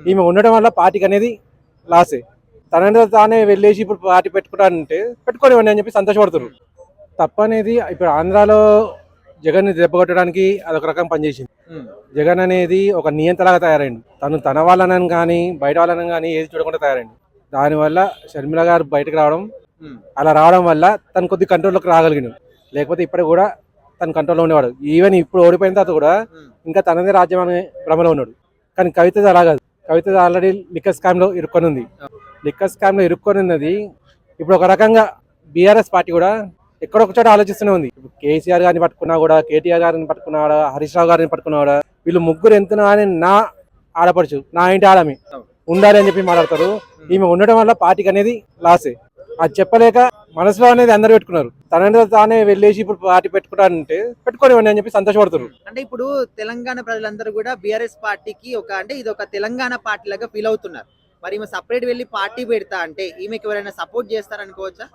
ఈమె ఉండడం వల్ల పార్టీకి అనేది లాసే తనంటే తానే వెళ్ళేసి ఇప్పుడు పార్టీ పెట్టుకుంటానంటే పెట్టుకోనివ్వండి అని చెప్పి సంతోషపడుతున్నారు. తప్పు అనేది ఇప్పుడు ఆంధ్రాలో జగన్ దెబ్బ కొట్టడానికి అదొక రకం పనిచేసింది. జగన్ అనేది ఒక నియంతలాగా తయారైంది తను తన వాళ్ళనని కానీ బయట వాళ్ళని కానీ ఏది చూడకుండా తయారైంది దానివల్ల షర్మిల గారు బయటకు రావడం అలా రావడం వల్ల తను కొద్ది కంట్రోల్లోకి రాగలిగాడు. లేకపోతే ఇప్పటికి కూడా తన కంట్రోల్లో ఉండేవాడు. ఈవెన్ ఇప్పుడు ఓడిపోయిన తర్వాత కూడా ఇంకా తనదే రాజ్యం అనే భ్రమలో ఉన్నాడు. కానీ కవిత అలా కాదు. కవిత ఆల్రెడీ లిక్కర్ స్కామ్లో ఇరుక్కొని ఉంది లిక్కర్ స్కామ్లో ఇరుక్కొని ఉన్నది ఇప్పుడు ఒక రకంగా బీఆర్ఎస్ పార్టీ కూడా ఎక్కడొక చోట ఆలోచిస్తూనే ఉంది. కేసీఆర్ గారిని పట్టుకున్నా కూడా కేటీఆర్ గారిని పట్టుకున్నా కూడా హరీష్ రావు గారిని పట్టుకున్నా కూడా వీళ్ళు ముగ్గురు ఎంత అని నా ఆడపడుచు నా ఇంటి ఆడమి. ఉండాలి అని చెప్పి మాట్లాడతారు. ఈమె ఉండడం వల్ల పార్టీకి అనేది లాసే. అది చెప్పలేక మనసులో అనేది అందరు పెట్టుకున్నారు. తనంటే తానే వెళ్ళేసి ఇప్పుడు పార్టీ పెట్టుకుంటానంటే పెట్టుకోనివ్వండి అని చెప్పి సంతోషపడుతున్నారు. అంటే ఇప్పుడు తెలంగాణ ప్రజలందరూ కూడా బీఆర్ఎస్ పార్టీకి ఒక అంటే ఇది ఒక తెలంగాణ పార్టీ లాగా ఫీల్ అవుతున్నారు. మరి ఈమె సపరేట్ వెళ్ళి పార్టీ పెడతా అంటే ఈమెకి ఎవరైనా support చేస్తారనుకోవచ్చా?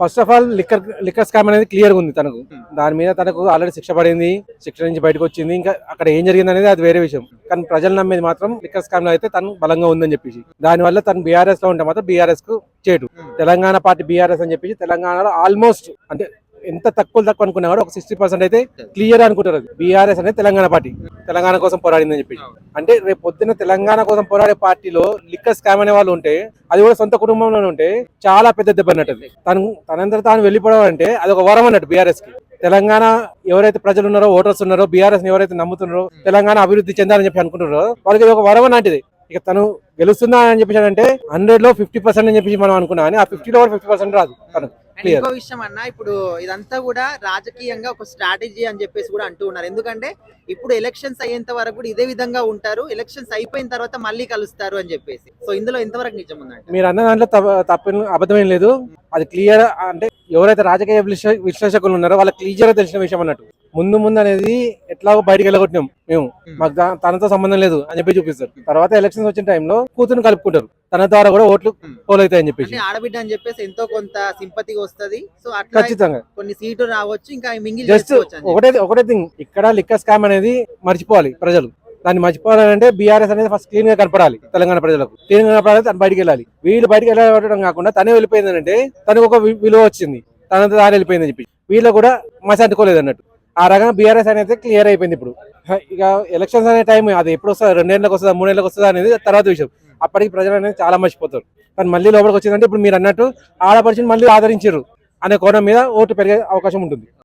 First of all liquor liquor scam అనేది క్లియర్ ఉంది తనకు. దాని మీద తనకు ఆల్రెడీ శిక్ష పడింది శిక్ష నుంచి బయటకు వచ్చింది. ఇంకా అక్కడ ఏం జరిగింది అనేది అది వేరే విషయం. కానీ ప్రజలు నమ్మేది మాత్రం లిక్కర్ స్కామ్లో అయితే తను బలంగా ఉందని చెప్పేసి. దాని వల్ల తను బీఆర్ఎస్లో ఉంటే మాత్రం బీఆర్ఎస్కు చేటు. తెలంగాణ పార్టీ బీఆర్ఎస్ అని చెప్పేసి తెలంగాణలో ఆల్మోస్ట్ అంటే ఎంత తక్కువ తక్కువ అనుకున్నా కూడా ఒక సిక్స్టీ పర్సెంట్ అయితే క్లియర్ అనుకుంటారు బీఆర్ఎస్ అనేది తెలంగాణ పార్టీ. తెలంగాణ కోసం పోరాడిందని చెప్పేసి. అంటే రేపు పొద్దున్న తెలంగాణ కోసం పోరాడే పార్టీలో లిక్కర్ స్కామ్ అనే వాళ్ళు ఉంటే అది కూడా సొంత కుటుంబంలో ఉంటే చాలా పెద్ద దెబ్బ అన్నట్టు. తను తనంతట తాను వెళ్ళిపోవడం అంటే అది ఒక వరం అన్నట్టు బీఆర్ఎస్కి. తెలంగాణ ఎవరైతే ప్రజలు ఉన్నారో ఓటర్స్ ఉన్నారో బీఆర్ఎస్ ఎవరైతే నమ్ముతున్నారో తెలంగాణ అభివృద్ధి చెందాలని చెప్పి అనుకుంటున్నారో వాళ్ళకి ఇది ఒక వరం లాంటిది ఇక తను గెలుస్తుందా అని చెప్పేసి అంటే హండ్రెడ్లో ఫిఫ్టీ పర్సెంట్ అని చెప్పేసి మనం అనుకున్నాం కానీ ఆ ఫిఫ్టీలో కూడా ఫిఫ్టీ పర్సెంట్ రాదు తను అండ్. ఇంకో విషయం అన్న ఇప్పుడు ఇదంతా కూడా రాజకీయంగా ఒక స్ట్రాటజీ అని చెప్పేసి కూడా అంటూ ఉన్నారు. ఎందుకంటే ఇప్పుడు ఎలక్షన్స్ అయ్యేంత వరకు కూడా ఇదే విధంగా ఉంటారు. ఎలక్షన్స్ అయిపోయిన తర్వాత మళ్ళీ కలుస్తారు అని చెప్పేసి. సో ఇందులో ఎంతవరకు నిజం ఉందంటే? మీరు అన్న దాంట్లో తప్ప- అబద్ధమేం లేదు. అది క్లియర్ అంటే ఎవరైతే రాజకీయ విశ్లేష- విశ్లేషకులు ఉన్నారో వాళ్ళకి క్లియర్ తెలిసిన విషయం అన్నట్టు. ముందు ముందు అనేది ఎట్లాగో బయటికి వెళ్ళగొట్టినాం మేము. మాకు తనతో సంబంధం లేదు అని చెప్పి చూపిస్తారు. తర్వాత ఎలక్షన్స్ వచ్చిన టైంలో కూతురు కలుపుకుంటారు. తన ద్వారా కూడా ఓట్లు పోల్ అవుతాయని చెప్పేసి. ఆడబిడ్డ అని చెప్పేసి ఎంతో కొంత సింపతి వస్తది. సో ఖచ్చితంగా. కొన్ని సీట్లు రావచ్చు ఇంకా మింగిల్ జస్ట్ అని. ఒకటే ఒకటే థింగ్ ఇక్కడ లిక్కర్ స్కామ్ అనేది మర్చిపోవాలి ప్రజలు. దాన్ని మర్చిపోవాలంటే బీఆర్ఎస్ అనేది ఫస్ట్ క్లీన్గా కనపడాలి తెలంగాణ ప్రజలకు. క్లీన్గా కనపడాలి తను బయటికి వెళ్ళాలి. వీళ్ళు బయటికి వెళ్ళడం కాకుండా తనే వెళ్ళిపోయింది అంటే తనకు ఒక విలువ వచ్చింది. తనంత దారి వెళ్ళిపోయింది అని చెప్పి. వీళ్ళు కూడా మసి అంటుకోలేదు అన్నట్టు. ఆ రకంగా బీఆర్ఎస్ అనేది క్లియర్ అయిపోయింది ఇప్పుడు. ఇక ఎలక్షన్స్ అనే టైం అది ఎప్పుడు వస్తుంది? రెండేళ్ళకి వస్తుందా? మూడేళ్ళకి వస్తుందా అనేది తర్వాత విషయం. అప్పటికి ప్రజలు అనేది చాలా మర్చిపోతారు. కానీ మళ్ళీ లోపలికి వచ్చిందంటే ఇప్పుడు మీరు అన్నట్టు ఆడపడిచిన మళ్ళీ ఆదరించారు అనే కోణం మీద ఓటు పెరిగే అవకాశం ఉంటుంది.